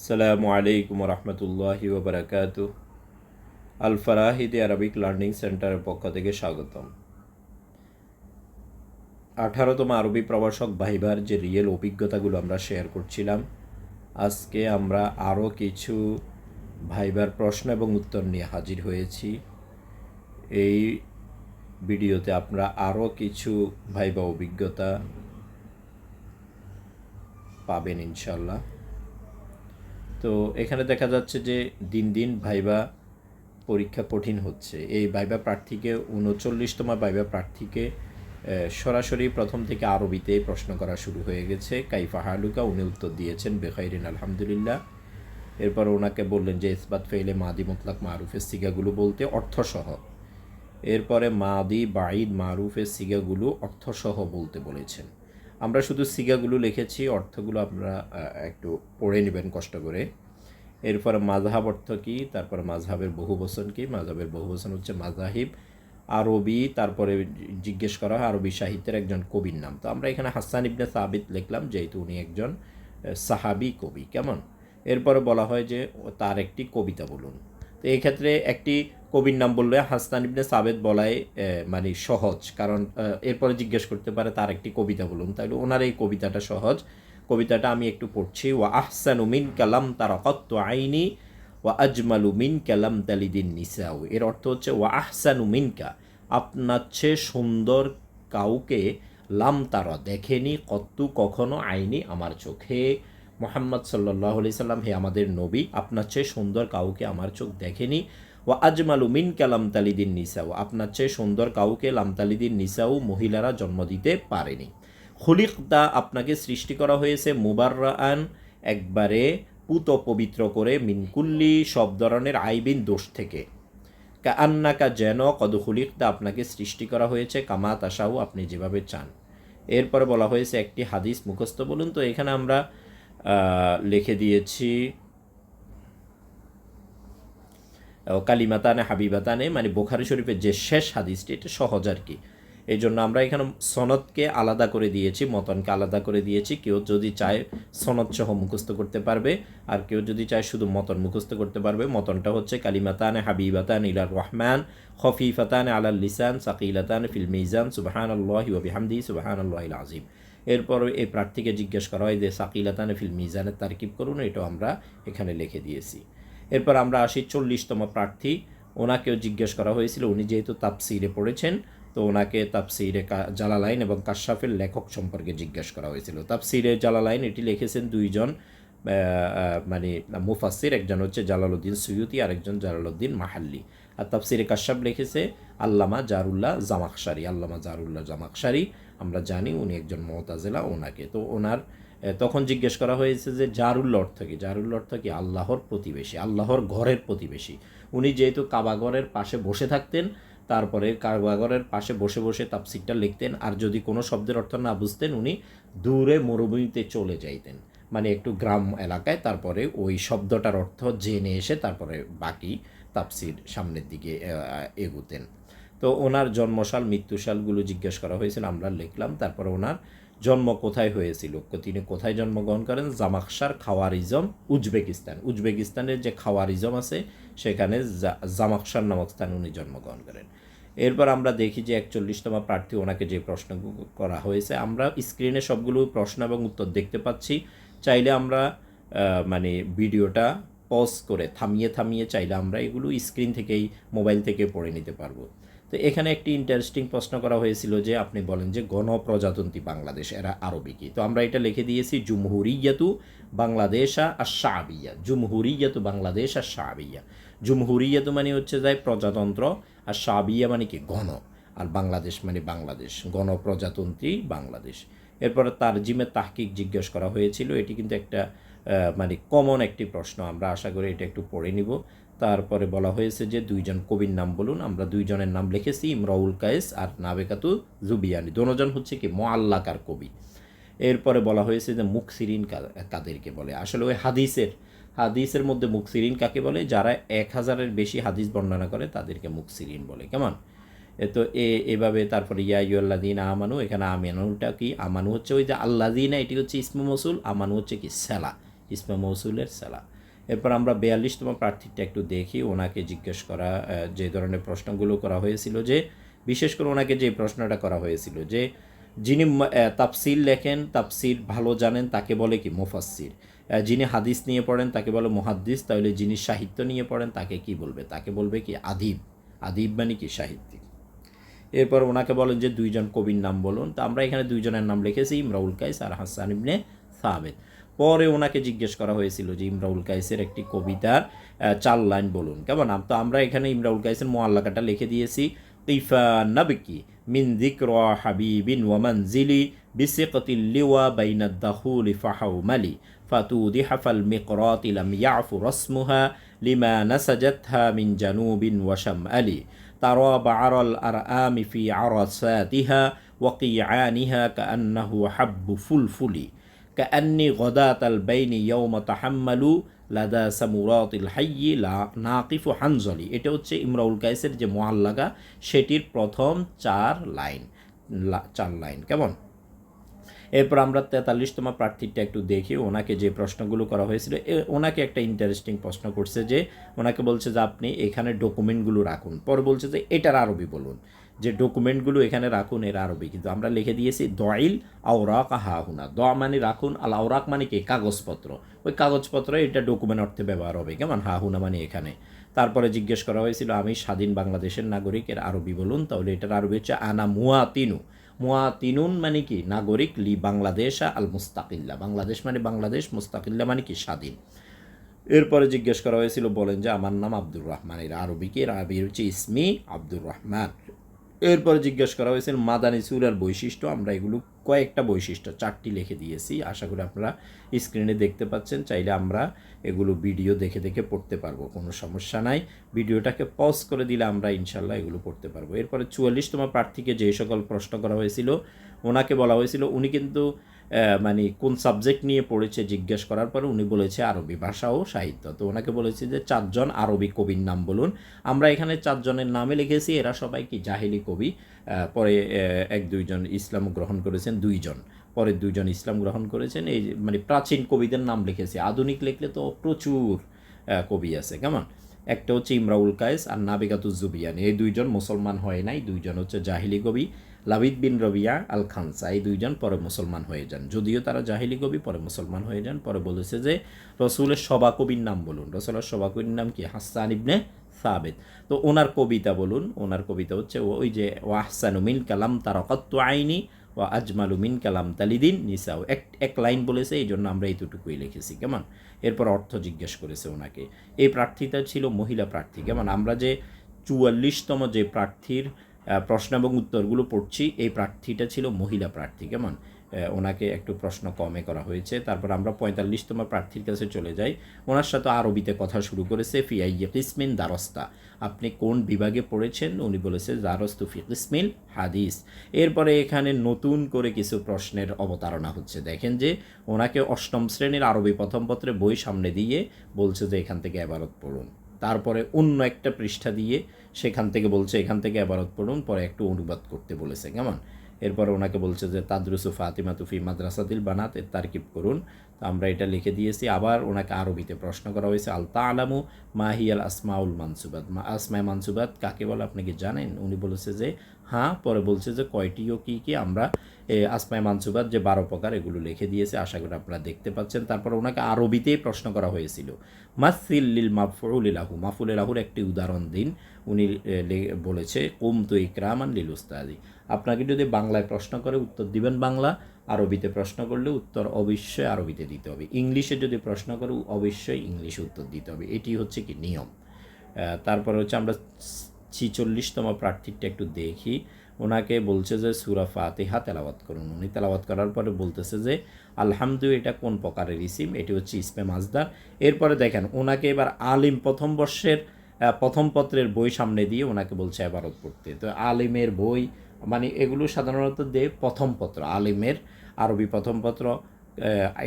আসসালামু আলাইকুম রহমতুল্লাহি ওবরাকাত। আল ফারাহিদ আরবিক লার্নিং সেন্টারের পক্ষ থেকে স্বাগতম। আঠারোতম আরবি প্রবাসক ভাইবার যে রিয়েল অভিজ্ঞতাগুলো আমরা শেয়ার করছিলাম, আজকে আমরা আরও কিছু ভাইবার প্রশ্ন এবং উত্তর নিয়ে হাজির হয়েছি। এই ভিডিওতে আমরা আরও কিছু ভাইবা অভিজ্ঞতা পাবেন ইনশাল্লাহ তো এখানে দেখা যাচ্ছে যে দিন দিন ভাইবা পরীক্ষা কঠিন হচ্ছে। এই ভাইবা প্রার্থীকে উনচল্লিশতম ভাইবা প্রার্থীকে সরাসরি প্রথম থেকে আরবিতে প্রশ্ন করা শুরু হয়ে গেছে। কাইফা হালুকা, উনি উত্তর দিয়েছেন, বেখাইরিন, আলহামদুলিল্লাহ। এরপর ওনাকে বললেন যে, ইসবাত ফেলে মাদি মুতলাক মারুফের সিগাগুলো বলতে অর্থসহ। এরপরে মাদি বাঈদ মারুফের সিগাগুলো অর্থসহ বলতে বলেছেন। আমরা শুধু সিগাগুলো লিখেছি, অর্থগুলো আপনারা একটু পড়ে নেবেন কষ্ট করে। এরপর মাঝহাব অর্থ কী? তারপর মাঝহাবের বহুবচন কী? মাঝহাবের বহুবচন হচ্ছে মাজাহিব আরবি, তারপরে জিজ্ঞেস করা হয় আরবি সাহিত্যের একজন কবির নাম। তো আমরা এখানে হাসান ইবনে সাবিত লিখলাম, যেহেতু উনি একজন সাহাবি কবি। কেমন? এরপরে বলা হয় যে তার একটি কবিতা বলুন। তো এই ক্ষেত্রে একটি কবির নাম বললে হাসান ইবনে সাবেদ বলাই মানে সহজ। কারণ এরপরে জিজ্ঞেস করতে পারে তার একটি কবিতা বলুন। তাহলে ওনার এই কবিতাটা সহজ। কবিতাটা আমি একটু পড়ছি, ওয়া আহসানু মিন কালাম তারা কত্ত আইনি, ওয়া আজমালু মিন কালাম তালিদিন নিসাউ। এর অর্থ হচ্ছে, ওয়া আহসানু মিনকা, আপনার চেয়ে সুন্দর কাউকে লাম তারা দেখেনি কত্তু কখনো আইনি আমার চোখে? মোহাম্মদ সাল্লাহ সাল্লাম হে আমাদের নবী, আপনার চেয়ে সুন্দর কাউকে আমার চোখ দেখেনি। ও আজমালু মিন কালাম তালিদিন নিসাউ, আপনার চেয়ে সুন্দর কাউকে লামতালিদিন নিসাউ মহিলারা জন্ম দিতে পারেনি। খলিকতা আপনাকে সৃষ্টি করা হয়েছে মুবাররান একবারে পুত পবিত্র করে মিনকুল্লি সব ধরনের আইবিন দোষ থেকে। কা আন্নাকা যেন কদ খুলিকতা আপনাকে সৃষ্টি করা হয়েছে, কামা তাসাউ আপনি যেভাবে চান। এরপরে বলা হয়েছে একটি হাদিস মুখস্থ বলুন তো, এখানে আমরা লিখে দিয়েছি। কালিমাতানে, হাবিবাতানে মানে বোখারি শরীফের যে শেষ হাদিসটি, এটা সহজ আর কি। এই জন্য আমরা এখানে সনদকে আলাদা করে দিয়েছি, মতনকে আলাদা করে দিয়েছি। কেউ যদি চায় সনদ সহ মুখস্থ করতে পারবে, আর কেউ যদি চায় শুধু মতন মুখস্থ করতে পারবে, মতনটা হচ্ছে কালিমাতানে, হাবিবাতান, ইলার রহমান, খফিফাতান, আলাল লিসান, সাকিলাতান, ফিল মিজান সুবাহান আল্লাহি ওবিহামদি সুবাহান আল্লাহিল আজিম এরপর এই প্রার্থীকে জিজ্ঞেস করা হয় যে, সাকিলাতানে ফিল মিজানের তারকিব করুন, এটাও আমরা এখানে লিখে দিয়েছি। এরপর আমরা আসি চল্লিশতম প্রার্থী। ওনাকেও জিজ্ঞেস করা হয়েছিল, উনি যেহেতু তাপসিরে পড়েছেন, তো ওনাকে তাপসিরে জালালাইন এবং কাশাফের লেখক সম্পর্কে জিজ্ঞেস করা হয়েছিল। তাপসিরে জালালাইন, এটি লিখেছেন দুইজন মানে মুফাসির একজন হচ্ছে জালালউদ্দিন সৈয়দি আর একজন জালালউদ্দিন মাহাল্লি। আর তাফসিরে কাশ্যাপ লিখেছে, আল্লামা জারুল্লাহ জামাকশারি আল্লামা জারুল্লাহ জামাকশারি আমরা জানি উনি একজন মমতাজেলা ওনাকে। তো ওনার তখন জিজ্ঞেস করা হয়েছে যে জারুল অর্থ কি? জারুল অর্থ কি? আল্লাহর প্রতিবেশী, আল্লাহর ঘরের প্রতিবেশী। উনি যেহেতু কাবাগরের পাশে বসে থাকতেন, তারপরে কাবাগরের পাশে বসে বসে তাপসিরটা লিখতেন, আর যদি কোনো শব্দের অর্থ না বুঝতেন, উনি দূরে মরুভূমিতে চলে যাইতেন। মানে একটু গ্রাম এলাকায়, তারপরে ওই শব্দটার অর্থ জেনে এসে তারপরে বাকি তাপসির সামনের দিকে এগুতেন। তো ওনার জন্মসাল, মৃত্যুসালগুলো জিজ্ঞেস করা হয়েছিল, আমরা লিখলাম, তারপর ওনার জন্ম কোথায় হয়েছিল? তিনি কোথায় জন্মগ্রহণ করেন? জামাকসার খাওয়ারিজম, উজবেকিস্তান। উজবেকিস্তানের যে খাওয়ারিজম আছে, সেখানে জামাকসার নামক স্থানে উনি জন্মগ্রহণ করেন। এরপর আমরা দেখি যে একচল্লিশতম প্রার্থী ওনাকে যে প্রশ্ন করা হয়েছে, আমরা স্ক্রিনে সবগুলো প্রশ্ন এবং উত্তর দেখতে পাচ্ছি। চাইলে আমরা মানে ভিডিওটা পজ করে, থামিয়ে থামিয়ে চাইলে আমরা এগুলো স্ক্রিন থেকেই মোবাইল থেকে পড়ে নিতে পারব। তো এখানে একটি ইন্টারেস্টিং প্রশ্ন করা হয়েছিল যে, আপনি বলেন যে, গণপ্রজাতন্ত্রী বাংলাদেশ, এরা আরবি কি তো আমরা এটা লিখে দিয়েছি, জুমহুরিয়াতু বাংলাদেশ আর শাবিয়া। জুমহুরিয়াতু বাংলাদেশ আর শাবিয়া। জুমহুরিয়াতু মানে হচ্ছে যায় প্রজাতন্ত্র, আর শাবিয়া মানে কি? গণ। আর বাংলাদেশ মানে বাংলাদেশ। গণপ্রজাতন্ত্রী বাংলাদেশ। এরপরে তার জিমে তাহকিক জিজ্ঞেস করা হয়েছিল, এটি কিন্তু একটা মানে কমন একটি প্রশ্ন। আমরা আশা করি এটা একটু পড়ে নিব। তারপরে বলা হয়েছে যে দুইজন কবির নাম বলুন। আমরা দুইজনের নাম লিখেছি, ইমরাউল কায়েস আর নাবেকাতু জুবিয়ানি। দোনোজন হচ্ছে কি মোয়াল্লাকার কবি। এরপরে বলা হয়েছে যে মুখসিরিন কাদেরকে বলে। আসলে ওই হাদিসের হাদিসের মধ্যে মুখসিরিন কাকে বলে? যারা এক হাজারের বেশি হাদিস বর্ণনা করে তাদেরকে মুখসিরিন বলে। কেমন? এ তো এ, এভাবে তারপরে ইয়া ইউল্লাদিন আমানু, এখানে আমিনুটা কি? আমানু হচ্ছে ওই যে আল্লাদিনা এটি হচ্ছে ইসমু মসুল। আমানু হচ্ছে কি সেলা। ইসমে মৌসুলের সালা এরপর আমরা বিয়াল্লিশতম প্রার্থীটা একটু দেখি ওনাকে জিজ্ঞেস করা যে ধরনের প্রশ্নগুলো করা হয়েছিল যে বিশেষ করে ওনাকে যে প্রশ্নটা করা হয়েছিল যে যিনি তাফসির লেখেন তাফসির ভালো জানেন তাকে বলে কি মুফাসসির। আহ, যিনি হাদিস নিয়ে পড়েন তাকে বলে মুহাদ্দিস তাহলে যিনি সাহিত্য নিয়ে পড়েন তাকে কি বলবে? তাকে বলবে কি আদিব। আদিব মানে কি সাহিত্যিক। এরপর ওনাকে বলেন যে দুইজন কবির নাম বলুন। তো আমরা এখানে দুইজনের নাম লিখেছি ইমরাউল কাইস আর হাসান ইবনে সাবেদ পরে ওনাকে জিজ্ঞেস করা হয়েছিল যে ইমরাউল কাইসের একটি কবিতার আহ, চার লাইন বলুন কেমন আম- তো আমরা এখানে ইমরাউল কাইসের মোয়াল্লাকাটা লিখে দিয়েছি ইফা নাবকি মিন যিকর হাবিবিন ওয়া মানজিলি বিসিকতিল লিওয়া বাইনা দাখুলি ফাহাউমালি ফাতুদিহা ফাল মিকরাতি লাম ইয়াফু রাসমুহা লিমা নাসাজাতহা মিন জানুবিন ওয়া শামআলি ترى بعر الأرآم في عرساتها وقيعانها كأنه حب فلفل কান্নি গদাত আল বাইনি ইয়ৌমা তাহাম্মালু লাদা সামুরাত ইল হাইয়ি লা নাকিফ হানজলি। এটা হচ্ছে ইমরাউল কাইসের যে মহাল্লাগা সেটির প্রথম চার লাইন চার লাইন। কেমন? এরপর আমরা তেতাল্লিশতম প্রার্থীটা একটু দেখি, ওনাকে যে প্রশ্নগুলো করা হয়েছিল। ওনাকে একটা ইন্টারেস্টিং প্রশ্ন করছে যে, ওনাকে বলছে যে, আপনি এখানে ডকুমেন্টগুলো রাখুন। পরে বলছে যে, এটার আরবি বলুন। যে ডকুমেন্টগুলো এখানে রাখুন, এর আরবি। কিন্তু আমরা লিখে দিয়েছি দয়াইল আওরাক হাহুনা। দ মানে রাখুন, আল আওরাক মানে কি? কাগজপত্র। ওই কাগজপত্র এটা ডকুমেন্ট অর্থে ব্যবহার হবে। কেমন? হাহুনা মানে এখানে। তারপরে জিজ্ঞেস করা হয়েছিল, আমি স্বাধীন বাংলাদেশের নাগরিক, এর আরবি বলুন? তাহলে এটার আরবি হচ্ছে, আনা মুয়া তিনু মুয়াতিনুন মানে কি? নাগরিক, লি বাংলাদেশ আল মুস্তাকিল্লা। বাংলাদেশ মানে বাংলাদেশ, মুস্তাকিল্লা মানে কি? স্বাধীন। এরপরে জিজ্ঞেস করা হয়েছিল, বলেন যে, আমার নাম আব্দুর রহমান। এর আরবি কি? এর আরবি হচ্ছে, ইসমি আব্দুর রহমান। এরপরে জিজ্ঞেস করা হয়েছে, মাদানী সুরার বৈশিষ্ট্য, আমরা এগুলো কয়েকটা বৈশিষ্ট্য, চারটি লিখে দিয়েছি। আশা করি আপনারা স্ক্রিনে দেখতে পাচ্ছেন, চাইলে আমরা এগুলো ভিডিও দেখে দেখে পড়তে পারব, কোনো সমস্যা নাই। ভিডিওটাকে পজ করে দিলে আমরা ইনশাল্লাহ এগুলো পড়তে পারব। এরপরে চুয়াল্লিশতম প্রার্থীকে যে সকল প্রশ্ন করা হয়েছিল, ওনাকে বলা হয়েছিল, উনি কিন্তু মানে কোন সাবজেক্ট নিয়ে পড়েছে জিজ্ঞেস করার পরে উনি বলেছে আরবি ভাষা ও সাহিত্য। তো ওনাকে বলেছে যে চারজন আরবি কবির নাম বলুন। আমরা এখানে চারজনের নামে লিখেছি, এরা সবাই কি জাহিলি কবি। পরে এক দুইজন ইসলাম গ্রহণ করেছেন, দুইজন। পরে দুইজন ইসলাম গ্রহণ করেছেন, এই মানে প্রাচীন কবিদের নাম লিখেছি। আধুনিক লিখলে তো প্রচুর কবি আছে, কেমন? একটা হচ্ছে ইমরাউল কায়েস আর নাবিগাতুজ জুবিয়ান। এই দুইজন মুসলমান হয় নাই, দুইজন হচ্ছে জাহিলি কবি। লাবিদ বিন রবিয়া আল খানসা এই দুইজন পরে মুসলমান হয়ে যান। যদিও তারা জাহিলি কবি, পরে মুসলমান হয়ে যান। পরে বলেছে যে, রসুলের সবা কবির নাম বলুন। রসুলের সবা কবির নাম কি? হাসান ইবনে সাবেদ তো ওনার কবিতা বলুন। ওনার কবিতা হচ্ছে, ওই যে ওয়াহসানু মিন কালাম তারকাত্তু আইনি ও আজমালু মিন কালাম তালিদিন নিসাও এক এক লাইন বলেছে এই জন্য আমরা এইটুকুই লিখেছি। কেমন? এরপর অর্থ জিজ্ঞেস করেছে ওনাকে। এই প্রার্থীটা ছিল মহিলা প্রার্থী। কেমন? আমরা যে চুয়াল্লিশতম যে প্রার্থীর প্রশ্ন এবং উত্তরগুলো পড়ছি। এই প্রার্থীটা ছিল মহিলা প্রার্থী, কেমন? ওনাকে একটু প্রশ্ন কমে করা হয়েছে। তারপর আমরা পঁয়তাল্লিশতম প্রার্থীর কাছে চলে যাই। ওনার সাথে আরবিতে কথা শুরু করেছে ফিয়াইয়ে কিসমিন দারস্তা। আপনি কোন বিভাগে পড়েছেন? উনি বলেছে দারস্তু ফি কিসমিল হাদিস। এরপরে এখানে নতুন করে কিছু প্রশ্নের অবতারণা হচ্ছে। দেখেন যে, ওনাকে অষ্টম শ্রেণির আরবি প্রথম পত্রে বই সামনে দিয়ে বলছে যে এখান থেকে এবারত পড়ুন। তারপরে অন্য একটা পৃষ্ঠা দিয়ে সেখান থেকে বলছে, এখান থেকে আবারত পড়ুন, পরে একটু অনুবাদ করতে বলেছে, কেমন? এরপরে ওনাকে বলছে যে, তাদরুসু ফাতিমা তুফি মাদ্রাসাতিল বানাত এর তারকিব করুন। তো আমরা এটা লিখে দিয়েছি। আবার ওনাকে আরবিতে প্রশ্ন করা হয়েছে, আল তালামু মাহিয়াল আসমাউল মানসুবাত মা আসমায় মানসুবাদ কাকে বলে আপনি কি জানেন? উনি বলেছে যে হ্যাঁ পরে বলছে যে, কয়টিও কি কি আমরা আসমায় মানসুবাদ যে বারো প্রকার এগুলো লিখে দিয়েছে আশা করি আপনারা দেখতে পাচ্ছেন। তারপর ওনাকে আরবিতেই প্রশ্ন করা হয়েছিল মাসিল্লিল মাফুলিলাহু মাফুলিলাহুর একটি উদাহরণ দিন। উনি বলেছে, কুম তু ইকরামান লিল উস্তাদি। আপনাকে যদি বাংলায় প্রশ্ন করে, উত্তর দিবেন বাংলা, আরবিতে প্রশ্ন করলে উত্তর অবশ্যই আরবিতে দিতে হবে। ইংলিশে যদি প্রশ্ন করে, অবশ্যই ইংলিশে উত্তর দিতে হবে। এটি হচ্ছে কি নিয়ম। তারপরে হচ্ছে আমরা ছিচল্লিশতম প্রার্থীটা একটু দেখি। ওনাকে বলছে যে, সুরা ফাতিহা তেলাওয়াত করুন। উনি তেলাওয়াত করার পরে বলতেছে যে, আলহামদু, এটা কোন প্রকারের ইসিম? এটি হচ্ছে ইসমে মাজদার। এরপরে দেখেন, ওনাকে এবার আলিম প্রথম বর্ষের প্রথম পত্রের বই সামনে দিয়ে ওনাকে বলছে এবারত পড়তে। তো আলিমের বই মানে এগুলো সাধারণত দে প্রথম পত্র, আলিমের আরবি প্রথম পত্র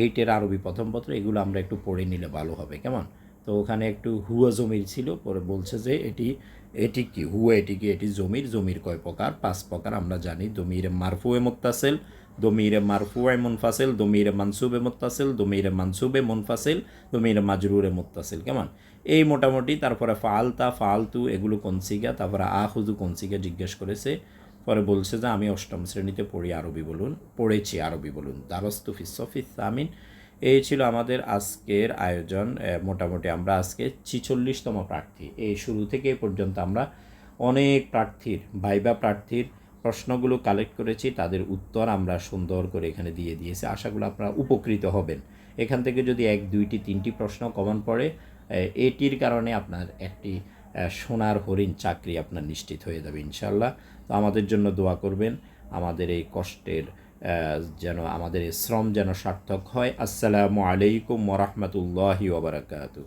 এইটের আরবি প্রথম পত্র, এগুলো আমরা একটু পড়ে নিলে ভালো হবে, কেমন? তো ওখানে একটু হুয়া জমির ছিল, পরে বলছে যে এটি এটি কি? হুয়া এটি কি? এটি জমির জমির কয় প্রকার? পাঁচ প্রকার, আমরা জানি। জমির মারফুয়ে মুক্তাসেল দমিরে মারফুয়ে মুনফাসিল দমিরে মানসুবে মুত্তাসিল দমিরে মানসুবে মুনফাসিল দমিরে মাজরুরে মুত্তাসিল কেমন এই মোটামুটি তারপরে ফালতা, ফালতু, এগুলো কোন সিগা? তারপরে আহুজু কোন সিগা জিজ্ঞেস করেছে? পরে বলছে যে, আমি অষ্টম শ্রেণীতে পড়ি আরবি বলুন, পড়েছি আরবি বলুন। দারস্তু ফিসফিস আমিন এই ছিল আমাদের আজকের আয়োজন। মোটামুটি আমরা আজকে ছিচল্লিশতম প্রার্থী। এই শুরু থেকে পর্যন্ত আমরা অনেক প্রার্থীর, ভাইবা প্রার্থীর প্রশ্নগুলো কালেক্ট করেছি, তাদের উত্তর আমরা সুন্দর করে এখানে দিয়ে দিয়েছি। আশা করি আপনারা উপকৃত হবেন। এখান থেকে যদি এক, দুইটি, তিনটি প্রশ্ন কমন পড়ে এটির কারণে আপনার একটি সোনার হরিণ চাকরি আপনার নিশ্চিত হয়ে যাবে ইনশাল্লাহ তো আমাদের জন্য দোয়া করবেন। আমাদের এই কষ্টের যেন আমাদের এই শ্রম যেন সার্থক হয়। আসসালামু আলাইকুম ওরহমতুল্লাহি ওবরাকাতু